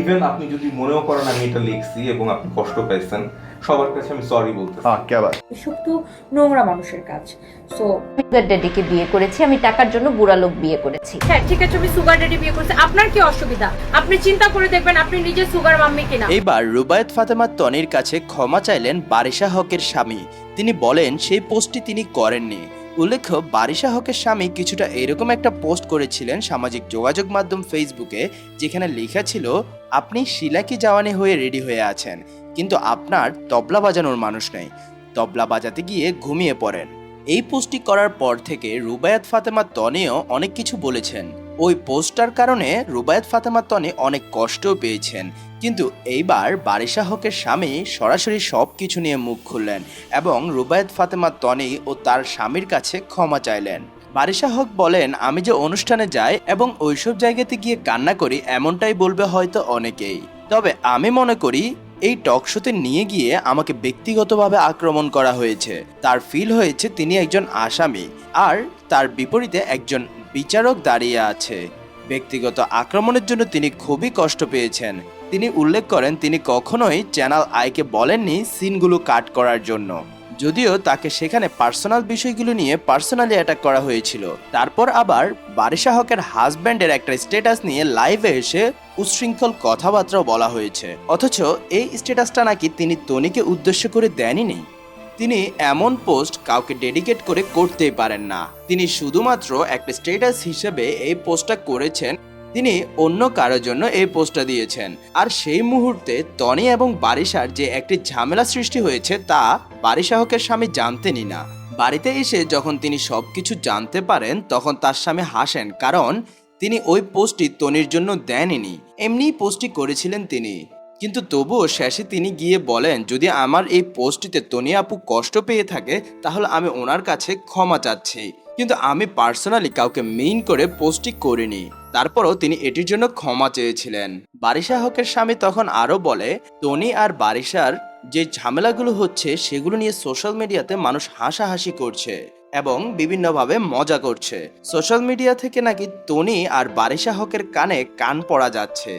Even আপনি যদি মনেও করেন আমি এটা লিখছি এবং আপনি কষ্ট পাইছেন সবার কাছে আমি সরি বলতে হ্যাঁ কেবার এসব তো নোংরা মানুষের কাজ। সো সুগার ড্যাডিকে বিয়ে করেছি আমি টাকার জন্য বুড়া লোক বিয়ে করেছি। হ্যাঁ ঠিক আছে আমি সুগার ড্যাডি বিয়ে করেছি। আপনার কি অসুবিধা? আপনি চিন্তা করে দেখবেন আপনি নিজে সুগার মাম্মি কিনা। এবার রুবায়েত ফাতেমা তনির কাছে ক্ষমা চাইলেন বারিশা হকের স্বামী। তিনি বলেন সেই পোস্টটি তিনি করেননি। উল্লেখ্য, বারিশা হকের স্বামী কিছুটা এরকম একটা পোস্ট করেছিলেন সামাজিক যোগাযোগ মাধ্যম ফেসবুকে, যেখানে লেখা ছিল, আপনি শিলাকি জাওয়ানি হয়ে রেডি হয়ে আছেন, কিন্তু আপনার তবলা বাজানোর মানুষ নেই। তবলা বাজাতে গিয়ে ঘুমিয়ে পড়েন। এই পোস্টটি করার পর থেকে রুবায়াত ফাতেমা তনেও অনেক কিছু বলেছেন। ওই পোস্টার কারণে রুবায়াত ফাতেমা তনে অনেক কষ্টও পেয়েছেন। কিন্তু এইবার বারিশা হকের স্বামী সরাসরি সব কিছু নিয়ে মুখ খুললেন এবং রুবায়ত ফাতেমা তনি ও তার স্বামীর কাছে ক্ষমা চাইলেন। বারিশা হক বলেন, আমি যে অনুষ্ঠানে যাই এবং ওইসব জায়গাতে গিয়ে কান্না করি, এমনটাই বলবে হয়তো অনেকেই। তবে আমি মনে করি, এই টক শোতে নিয়ে গিয়ে আমাকে ব্যক্তিগতভাবে আক্রমণ করা হয়েছে। তার ফিল হয়েছে, তিনি একজন আসামি আর তার বিপরীতে একজন বিচারক দাঁড়িয়ে আছে। ব্যক্তিগত আক্রমণের জন্য তিনি খুবই কষ্ট পেয়েছেন। তিনি উল্লেখ করেন, তিনি কখনোই চ্যানেল আইকে বলেননি সিনগুলো কাট করার জন্য। যদিও তাকে সেখানে পার্সোনাল বিষয়গুলো নিয়ে পার্সোনালি অ্যাটাক করা হয়েছিল। তারপর আবার বারিশা হকের হাজব্যান্ডের একটা স্ট্যাটাস নিয়ে লাইভে এসে উচ্ছৃঙ্খল কথাবার্তাও বলা হয়েছে। অথচ এই স্ট্যাটাসটা নাকি তিনি তনিকে উদ্দেশ্য করে দেনই তিনি এমন পোস্ট কাউকে ডেডিকেট করে করতেই পারেন না। তিনি শুধুমাত্র একটা স্ট্যাটাস হিসেবে এই পোস্টটা করেছেন তিনি অন্য কারোর জন্য এই পোস্টটা দিয়েছেন। আর সেই মুহূর্তে তনি এবং বারিশার যে একটি ঝামেলা সৃষ্টি হয়েছে তা বারিশাহকের স্বামী জানতেনই না। বাড়িতে এসে যখন তিনি সবকিছু জানতে পারেন, তখন তার স্বামী হাসেন কারণ তিনি ওই পোস্টটি তনির জন্য দেননি এমনিই পোস্টটি করেছিলেন তিনি। কিন্তু তবুও শেষে তিনি গিয়ে বলেন, যদি আমার এই পোস্টটিতে তনি আপু কষ্ট পেয়ে থাকে, তাহলে আমি ওনার কাছে ক্ষমা চাচ্ছি। কিন্তু আমি পার্সোনালি কাউকে মেইন করে পোস্টটি করিনি। তারপরও তিনি এটির জন্য ক্ষমা চেয়েছিলেন। বারিশা হকের স্বামী তখন আরও বলে টনি আর বারিশার যে ঝামেলাগুলো হচ্ছে, সেগুলো নিয়ে সোশ্যাল মিডিয়াতে মানুষ হাসাহাসি করছে এবং বিভিন্নভাবে মজা করছে। সোশ্যাল মিডিয়া থেকে নাকি টনি আর বারিশা হকের কানে কান পড়া যাচ্ছে,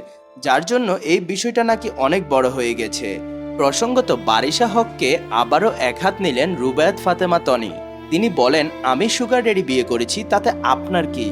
যার জন্য এই বিষয়টা নাকি অনেক বড় হয়ে গেছে। প্রসঙ্গত, বারিশা হককে আবারও একহাত নিলেন রুবায়াত ফাতেমা তনি। তিনি বলেন, আমি সুগার ড্যাডি বিয়ে করেছি, তাতে আপনার কি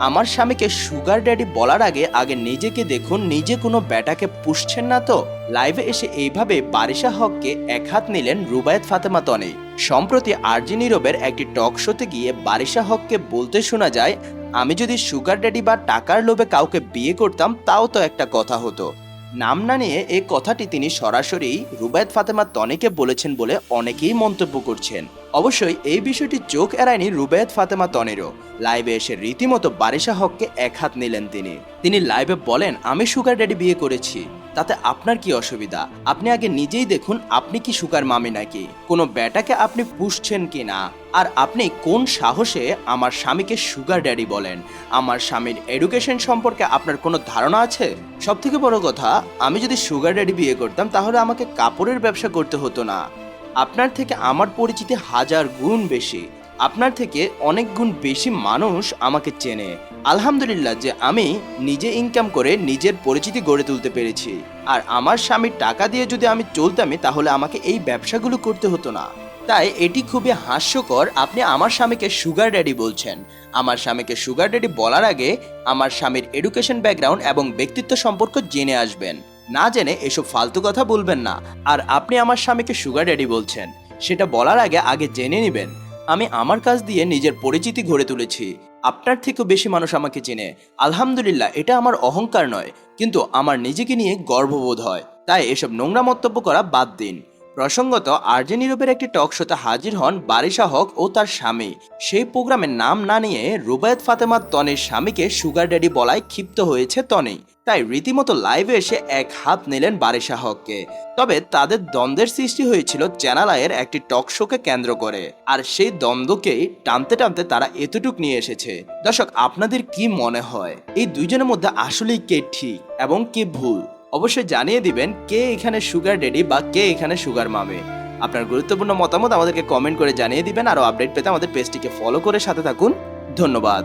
আমার স্বামীকে সুগার ড্যাডি বলার আগে আগে নিজেকে দেখুন, নিজে কোনো ব্যাটাকে পুষছেন না তো। লাইভে এসে এইভাবে বারিশা হককে এক হাত নিলেন রুবায়েত ফাতেমা তনে। সম্প্রতি আরজি নীরবের একটি টক শোতে গিয়ে বারিশা হককে বলতে শোনা যায়, আমি যদি সুগার ড্যাডি বা টাকার লোভে কাউকে বিয়ে করতাম, তাও তো একটা কথা হতো। নাম না নিয়ে এই কথাটি তিনি সরাসরি রুবায়ত ফাতেমা তনেকে বলেছেন বলে অনেকেই মন্তব্য করছেন। অবশ্যই এই বিষয়টি চোখ এড়ায়নি রুবায়েত ফাতেমা তনেরও। লাইভে এসে রীতিমতো বারিশা হককে এক হাত নিলেন তিনি। তিনি লাইভে বলেন, আমি সুগার ড্যাডি বিয়ে করেছি। তাতে আপনার কি অসুবিধা? আপনি আগে নিজেই দেখুন, আপনি কি সুগার মামি নাকি? কোনো ব্যাটাকে আপনি পুষছেন কি না? আর আপনি কোন সাহসে আমার স্বামীকে সুগার ড্যাডি বলেন? আমার স্বামীর এডুকেশন সম্পর্কে আপনার কোনো ধারণা আছে? সব থেকে বড় কথা, আমি যদি সুগার ড্যাডি বিয়ে করতাম, তাহলে আমাকে কাপড়ের ব্যবসা করতে হতো না। আপনার থেকে আমার পরিচিতি হাজার গুণ বেশি। আপনার থেকে অনেক গুণ বেশি মানুষ আমাকে চেনে। আলহামদুলিল্লাহ যে আমি নিজে ইনকাম করে নিজের পরিচিতি গড়ে তুলতে পেরেছি। আর আমার স্বামীর টাকা দিয়ে যদি আমি চলতামই তাহলে আমাকে এই ব্যবসাগুলো করতে হতো না। তাই এটি খুবই হাস্যকর, আপনি আমার স্বামীকে সুগার ড্যাডি বলছেন। আমার স্বামীকে সুগার ড্যাডি বলার আগে আমার স্বামীর এডুকেশন ব্যাকগ্রাউন্ড এবং ব্যক্তিত্ব সম্পর্ক জেনে আসবেন। না জেনে এসব ফালতু কথা বলবেন না। আর আপনি আমার স্বামীকে সুগার ড্যাডি বলছেন। সেটা বলার আগে আগে জেনে নেবেন। আমি আমার কাজ দিয়ে নিজের পরিচিতি গড়ে তুলেছি। আপনার থেকেও বেশি মানুষ আমাকে চেনে। আলহামদুলিল্লাহ, এটা আমার অহংকার নয়, কিন্তু আমার নিজেকে নিয়ে গর্ববোধ হয়। তাই এসব নোংরা মন্তব্য করা বাদ দিন। প্রসঙ্গত আরজে নীরবের একটি টক শোতে হাজির হন বারিশা হক ও তার স্বামী। সেই প্রোগ্রামের নাম না নিয়ে রুবায়ত ফাতেমা তনের স্বামীকে সুগার ড্যাডি বলায় ক্ষিপ্ত হয়েছে তনি। তাই রীতিমতো লাইভে এসে এক হাত নিলেন বারিশা হককে তবে তাদের দ্বন্দ্বের সৃষ্টি হয়েছিল চ্যানেল আয়ের একটি টক শোকে কেন্দ্র করে। আর সেই দ্বন্দ্বকেই টানতে টানতে তারা এতটুক নিয়ে এসেছে। দর্শক, আপনাদের কি মনে হয়? এই দুইজনের মধ্যে আসলেই কে ঠিক এবং কে ভুল? অবশ্যই জানিয়ে দিবেন কে এখানে সুগার ডেডি বা কে এখানে সুগার মামে আপনার গুরুত্বপূর্ণ মতামত আমাদেরকে কমেন্ট করে জানিয়ে দিবেন, আরও আপডেট পেতে আমাদের পেজটিকে ফলো করে সাথে থাকুন। ধন্যবাদ।